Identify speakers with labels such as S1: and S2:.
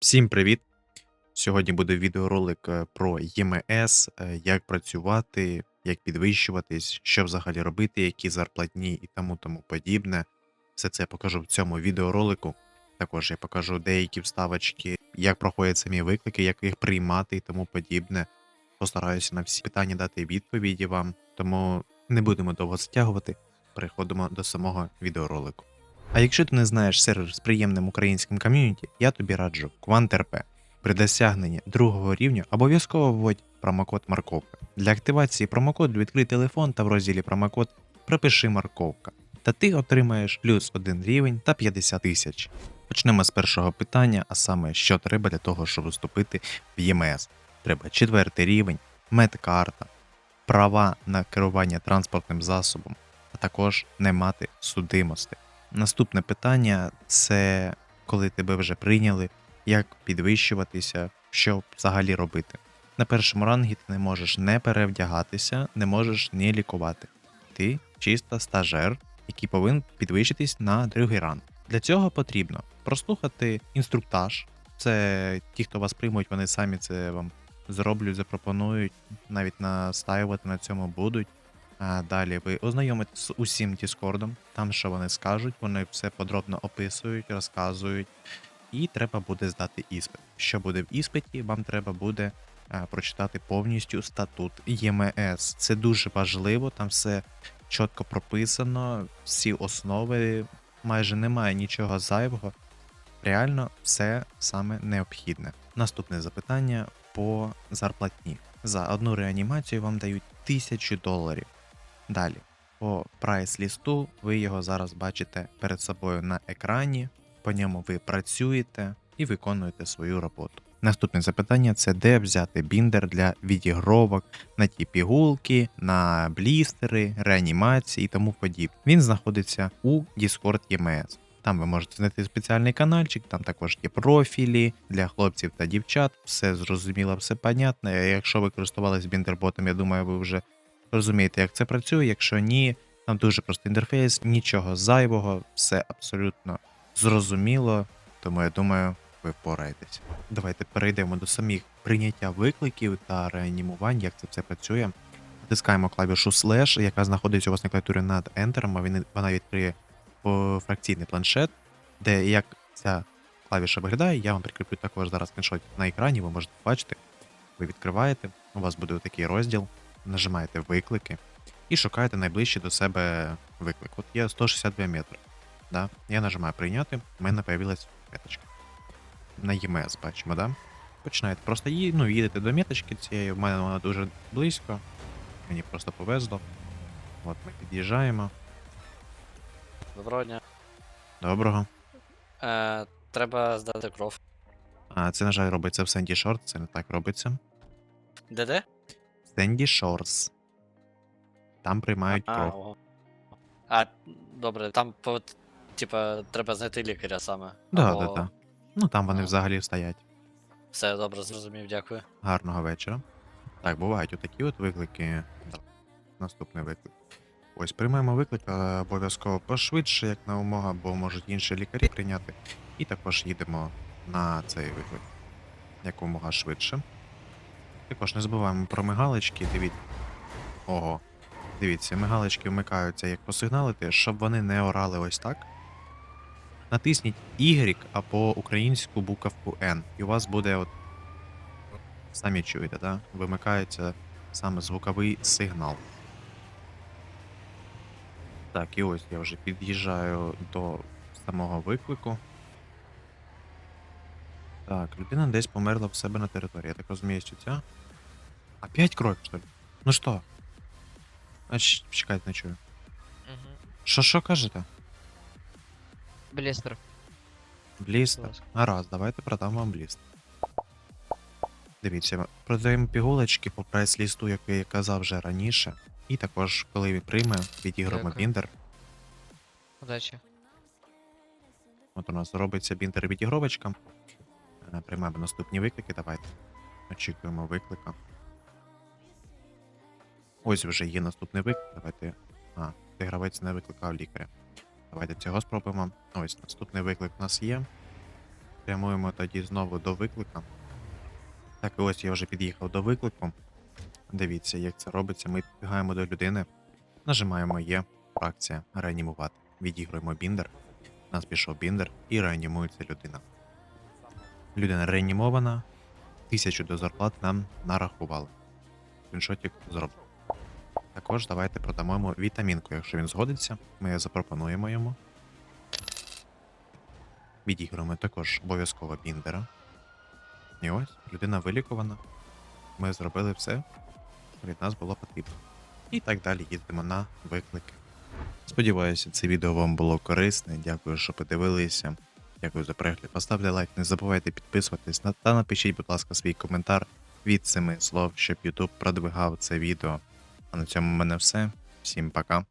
S1: Всім привіт! Сьогодні буде відеоролик е, про ЄМС, е, як працювати, як підвищуватись, що взагалі робити, які зарплатні і тому тому подібне. Все це я покажу в цьому відеоролику. Також я покажу деякі вставочки, як проходять самі виклики, як їх приймати і тому подібне. Постараюся на всі питання дати відповіді вам, тому не будемо довго затягувати. Переходимо до самого відеоролику. А якщо ти не знаєш сервер з приємним українським ком'юніті, я тобі раджу QuantRP. При досягненні другого рівня обов'язково вводь промокод Марковка. Для активації промокоду відкрий телефон та в розділі промокод пропиши Марковка. Та ти отримаєш плюс 1 рівень та 50 тисяч. Почнемо з першого питання, а саме, що треба для того, щоб вступити в ЄМС. Треба четвертий рівень, медкарта, права на керування транспортним засобом, а також не мати судимостей. Наступне питання це коли тебе вже прийняли, як підвищуватися, що взагалі робити. На першому рангі ти не можеш не перевдягатися, не можеш не лікувати. Ти чисто стажер, який повинен підвищитись на другий ранг. Для цього потрібно прослухати інструктаж. Це ті, хто вас приймуть, вони самі це вам зроблять, запропонують, навіть настаювати на цьому будуть. А далі ви ознайомитесь з усім Діскордом, там що вони скажуть, вони все подробно описують, розказують, і треба буде здати іспит. Що буде в іспиті, вам треба буде а, прочитати повністю статут ЄМС. Це дуже важливо, там все чітко прописано, всі основи, майже немає нічого зайвого. Реально все саме необхідне. Наступне запитання по зарплатні. За одну реанімацію вам дають 1000 доларів. Далі, по прайс-лісту, ви його зараз бачите перед собою на екрані, по ньому ви працюєте і виконуєте свою роботу. Наступне запитання це де взяти біндер для відігровок на ті пігулки, на блістери, реанімації і тому подібне. Він знаходиться у Discord EMS. Там ви можете знайти спеціальний каналчик, там також є профілі для хлопців та дівчат. Все зрозуміло, все понятно. Якщо ви користувались біндерботом, я думаю, ви вже розумієте, як це працює. Якщо ні, там дуже простий інтерфейс, нічого зайвого, все абсолютно зрозуміло. Тому я думаю, ви впораєтесь. Давайте перейдемо до самих прийняття викликів та реанімувань, як це все працює. Натискаємо клавішу Slash, яка знаходиться у вас на клавіатурі над Enter, вона відкриє фракційний планшет, де як ця клавіша виглядає, я вам прикріплю також зараз скріншот на екрані, ви можете бачити. Ви відкриваєте, у вас буде такий розділ, нажимаєте виклики і шукаєте найближчий до себе виклик. От є 162 метри. Да? Я нажимаю прийняти, в мене появилась меточка. На ЄМС бачимо, да? Починаєте просто ї, ну, їдете до меточки цієї, в мене вона дуже близько. Мені просто повезло. От ми під'їжджаємо.
S2: Доброго дня.
S1: Доброго.
S2: Е, треба здати кров.
S1: А це, на жаль, робиться в Сенді Шорт, це не так робиться.
S2: Де
S1: Сенді Шорс. Там приймають
S2: А,
S1: кров.
S2: ого. а, добре, там по, типа, треба знайти лікаря саме.
S1: Да,
S2: Або-
S1: да, да. Ну там вони
S2: А.
S1: взагалі стоять.
S2: Все добре, зрозумів, дякую.
S1: Гарного вечора. Так, бувають отакі от виклики. Наступний виклик. Ось приймаємо виклик, але обов'язково пошвидше, як на умога, бо можуть інші лікарі прийняти. І також їдемо на цей виклик якомога швидше. Також не забуваємо про мигалочки. Дивіться. Ого. Дивіться, мигалочки вмикаються як посигналити, щоб вони не орали ось так. Натисніть Y або українську буковку N, і у вас буде от Самі чуєте, да? Вимикається саме звуковий сигнал. Так, і ось я вже під'їжджаю до самого виклику. Так, людина десь померла в себе на території. Я так розумію, що ця. Опять кровь, що ли? Ну що? А ч- чекайте, не чую.
S3: Угу.
S1: Що що кажете?
S3: Блістер.
S1: Блістер.
S3: Ласка.
S1: Гаразд, давайте продам вам блістер. Дивіться, продаємо пігулочки по прайс-лісту, як я казав вже раніше. І також, коли він прийме, відіграємо
S3: Дякую.
S1: біндер.
S3: Удачі.
S1: От у нас робиться біндер відігровочка. Е, Приймаємо наступні виклики. Давайте. Очікуємо виклика. Ось вже є наступний виклик. Давайте. А, ти гравець не викликав лікаря. Давайте цього спробуємо. Ось наступний виклик у нас є. прямуємо тоді знову до виклика. Так, і ось я вже під'їхав до виклику. Дивіться, як це робиться. Ми підбігаємо до людини, нажимаємо Є, фракція реанімувати. Відігруємо біндер. У нас пішов біндер і реанімується людина. Людина реанімована. Тисячу до зарплат нам нарахували. Скріншотик зроблено. Також давайте продамо йому вітамінку, якщо він згодиться, ми запропонуємо йому. Відіграємо також обов'язково біндера. І ось людина вилікувана. Ми зробили все, що від нас було потрібно. І так далі їздимо на виклики. Сподіваюся, це відео вам було корисне. Дякую, що подивилися. Дякую за перегляд. Поставте лайк, не забувайте підписуватись та напишіть, будь ласка, свій коментар від семи слов, щоб YouTube продвигав це відео. А на цьому в мене все. Всім пока.